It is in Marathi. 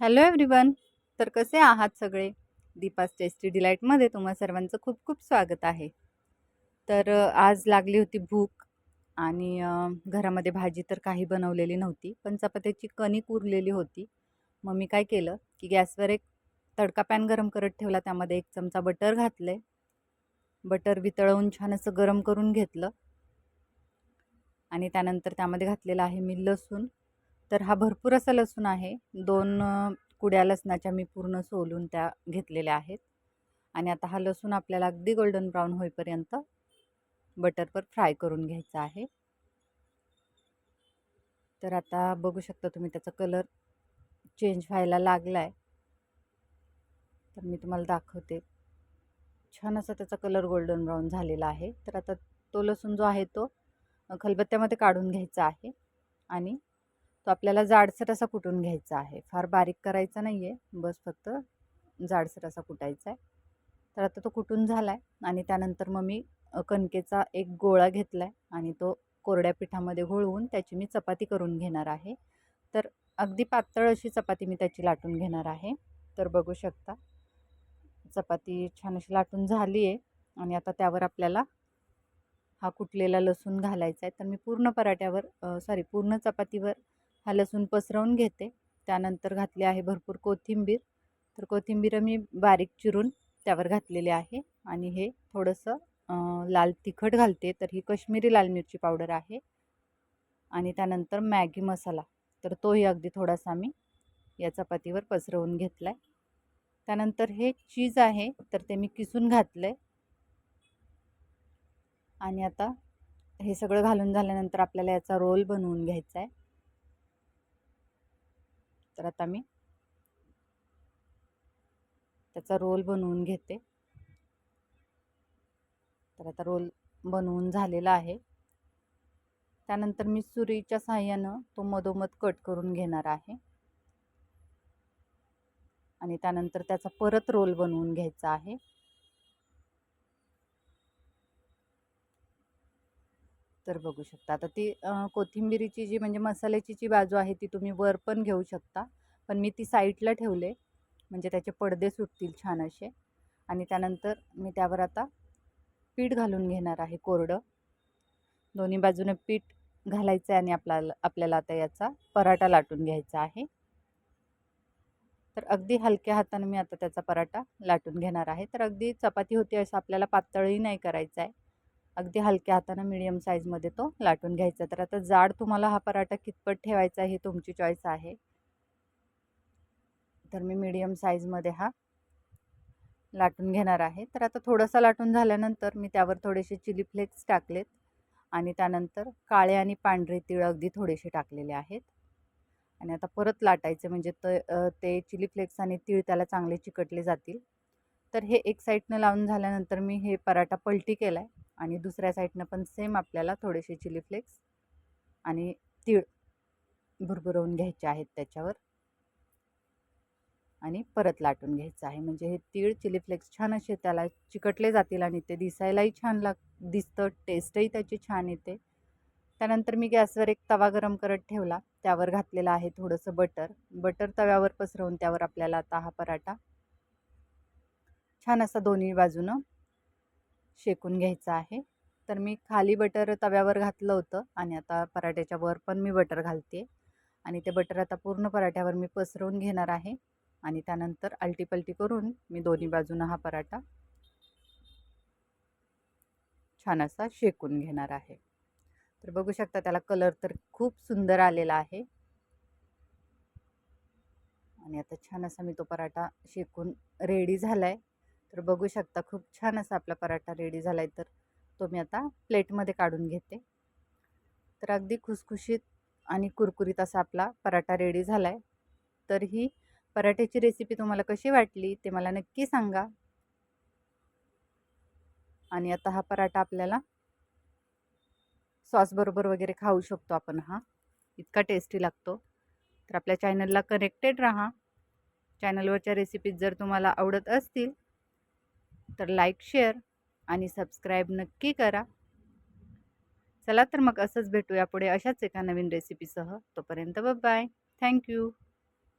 हॅलो एव्हरीवन तर कसे आहात सगळे? दीपास टेस्टी डिलाईटमध्ये तुम्हा सर्वांचं खूप खूप स्वागत आहे. तर आज लागली होती भूक आणि घरामध्ये भाजी तर काही बनवलेली नव्हती पण चपात्याची कणिक उरलेली होती. मग मी काय केलं की गॅसवर एक तडका पॅन गरम करत ठेवला त्यामध्ये एक चमचा बटर घातले बटर वितळवून छान असं गरम करून घेतलं. आणि त्यानंतर त्यामध्ये घातलेलं आहे मी लसूण. तर हा भरपूर असा लसूण आहे. दोन कुड्या लसणाच्या मी पूर्ण सोलून त्या घेतलेल्या आहेत. आणि आता हा लसूण आपल्याला अगदी गोल्डन ब्राऊन होईपर्यंत बटरवर फ्राय करून घ्यायचा आहे. तर आता बघू शकता तुम्ही त्याचा कलर चेंज व्हायला लागला आहे तर मी तुम्हाला दाखवते. छान असा त्याचा कलर गोल्डन ब्राऊन झालेला आहे. तर आता तो लसूण जो आहे तो खलबत्त्यामध्ये काढून घ्यायचा आहे. आणि तो आपल्याला जाडसर असा कुटून घ्यायचा आहे? फार बारीक करायचा नाही आहे बस फक्त जाडसर असा कुटायचा आहे. तर आता तो कुटून झाला आहे आणि त्यानंतर मग मी कणकेचा एक गोळा घेतला आहे आणि तो कोरड्या पिठामध्ये घोळवून त्याची मी चपाती करून घेणार आहे. तर अगदी पातळ अशी चपाती मी त्याची लाटून घेणार आहे. तर बघू शकता चपाती छान अशी लाटून झाली आहे आणि आता त्यावर आपल्याला हा कुटलेला लसूण घालायचा आहे. तर मी पूर्ण पराठ्यावर सॉरी पूर्ण चपातीवर हा लसूण पसरवून घेते. त्यानंतर घातली आहे भरपूर कोथिंबीर. तर कोथिंबीर मी बारीक चिरून त्यावर घातलेली आहे. आणि हे थोडंसं लाल तिखट घालते. तर ही कश्मीरी लाल मिरची पावडर आहे. आणि त्यानंतर मॅगी मसाला. तर तोही अगदी थोडासा मी या चपातीवर पसरवून घेतला आहे त्यानंतर हे चीज आहे. तर ते मी किसून घातलं आहे आणि आता हे सगळं घालून झाल्यानंतर आपल्याला याचा रोल बनवून घ्यायचा आहे तर आता मी त्याचा रोल बनवून घेते. तर आता रोल बनवून झालेला आहे. त्यानंतर मी सुरीच्या सहाय्यानं तो मधोमध कट करून घेणार आहे. आणि त्यानंतर त्याचा परत रोल बनवून घ्यायचा आहे. तर बघू शकता. आता ती कोथिंबिरीची जी म्हणजे मसाल्याची जी बाजू आहे ती तुम्ही वर पण घेऊ शकता. पण मी ती साईडला ठेवले. म्हणजे त्याचे पडदे सुटतील छान असे. आणि त्यानंतर मी त्यावर आता पीठ घालून घेणार आहे कोरडं. दोन्ही बाजूने पीठ घालायचं आहे आणि आपल्याला आपल्याला आता याचा पराठा लाटून घ्यायचा आहे. तर अगदी हलक्या हाताने मी आता त्याचा पराठा लाटून घेणार आहे. तर अगदी चपाती होती असं आपल्याला पातळही नाही करायचं आहे अगदी हलक्या हातानं मिडियम साईजमध्ये तो लाटून घ्यायचा. तर आता जाड तुम्हाला हा पराठा कितपत ठेवायचा हे तुमची चॉईस आहे. तर मी मिडियम साईजमध्ये हा लाटून घेणार आहे. तर आता थोडंसं लाटून झाल्यानंतर मी त्यावर थोडेसे चिली फ्लेक्स टाकलेत आणि त्यानंतर काळे आणि पांढरे तीळ अगदी थोडेसे टाकलेले आहेत. आणि आता परत लाटायचे म्हणजे त ते चिली फ्लेक्स आणि तीळ त्याला चांगले चिकटले जातील. तर हे एक साईडनं लावून झाल्यानंतर मी हे पराठा पलटी केला आहे आणि दुसऱ्या साईडनं पण सेम आपल्याला थोडेसे चिली फ्लेक्स आणि तीळ भुरभुरवून घ्यायचे आहेत त्याच्यावर. आणि परत लाटून घ्यायचं आहे. म्हणजे हे तीळ चिली फ्लेक्स छान असे त्याला चिकटले जातील आणि ते दिसायलाही छान लाग दिसतं टेस्टही त्याची छान येते. त्यानंतर मी गॅसवर एक तवा गरम करत ठेवला. त्यावर घातलेला आहे थोडंसं बटर. बटर तव्यावर पसरवून त्यावर आपल्याला आता हा पराठा छान असा दोन्ही बाजूनं शेकून घ्यायचं आहे. तर मी खाली बटर तव्यावर घातलं होतं आणि आता पराठ्याच्या वर पण मी बटर घालते आणि ते बटर आता पूर्ण पराठ्यावर मी पसरवून घेणार आहे. आणि त्यानंतर अलटीपलटी करून मी दोन्ही बाजूनं हा पराठा छान असा शेकून घेणार आहे. तर बघू शकता त्याला कलर तर खूप सुंदर आलेला आहे. आणि आता छान असा मी तो पराठा शेकून रेडी झाला आहे तर बघू शकता खूप छान असा आपला पराठा रेडी झाला आहे तर तो मी आता प्लेटमध्ये काढून घेते. तर अगदी खुसखुशीत आणि कुरकुरीत असा आपला पराठा रेडी झाला आहे तर ही पराठ्याची रेसिपी तुम्हाला कशी वाटली ते मला नक्की सांगा. आणि आता हा पराठा आपल्याला सॉसबरोबर वगैरे खाऊ शकतो आपण हा. इतका टेस्टी लागतो. तर आपल्या चॅनलला कनेक्टेड राहा. चॅनलवरच्या रेसिपीज जर तुम्हाला आवडत असतील तर लाईक शेअर आणि सबस्क्राईब नक्की करा. चला तर मग असंच भेटूया पुढे अशाच एका नवीन रेसिपीसह. तोपर्यंत बाय. थँक्यू